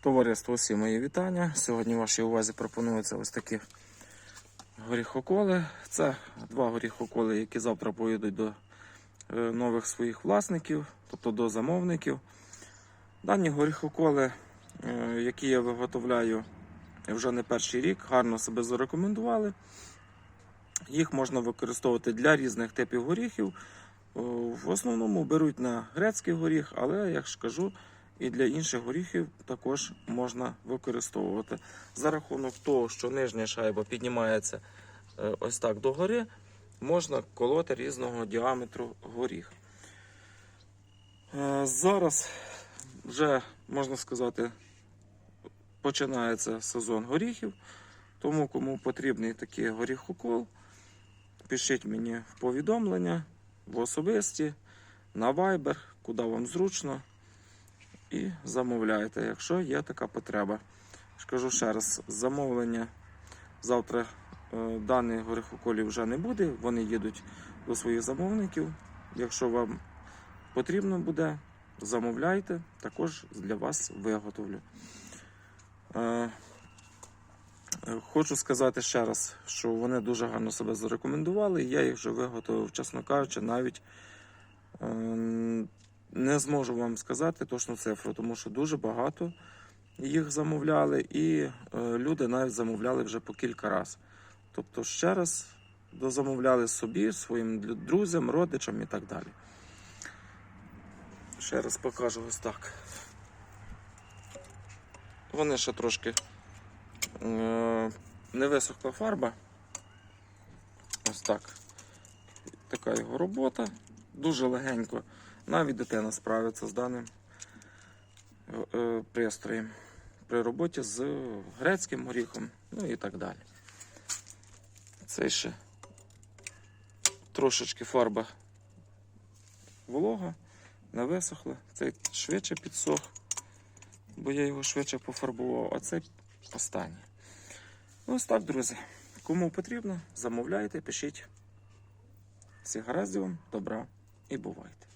Товариство, усі мої вітання. Сьогодні вашій увазі пропонуються ось такі горіхоколи. Це два горіхоколи, які завтра поїдуть до е, нових своїх власників, тобто до замовників. Дані горіхоколи, е, які я виготовляю вже не перший рік, гарно себе зарекомендували. Їх можна використовувати для різних типів горіхів. В основному беруть на грецький горіх, але, як ж кажу, і для інших горіхів також можна використовувати. За рахунок того, що нижня шайба піднімається е, ось так догори, можна колоти різного діаметру горіх. Е, Зараз вже, можна сказати, починається сезон горіхів. Тому, кому потрібний такий горіхокол, пишіть мені в повідомлення, в особисті, на Viber, куди вам зручно. І замовляйте, якщо є така потреба. Скажу ще раз, замовлення завтра е, даних горіхоколів вже не буде. Вони їдуть до своїх замовників. Якщо вам потрібно буде, замовляйте, також для вас виготовлю. Е, Хочу сказати ще раз, що вони дуже гарно себе зарекомендували. Я їх вже виготовив, чесно кажучи, навіть е, не зможу вам сказати точну цифру, тому що дуже багато їх замовляли, і е, люди навіть замовляли вже по кілька разів. Тобто, ще раз дозамовляли собі, своїм друзям, родичам і так далі. Ще раз покажу ось так. Вони ще трошки е, не висохла фарба. Ось так. Така його робота. Дуже легенько. Навіть дитина справиться з даним е, е, пристроєм при роботі з грецьким горіхом, ну і так далі. Цей ще трошечки фарба волога, не висохла. Цей швидше підсох, бо я його швидше пофарбував, а цей останній. Ну, Ось так, друзі. Кому потрібно, замовляйте, пишіть. Всіх гараздів вам, добра і бувайте.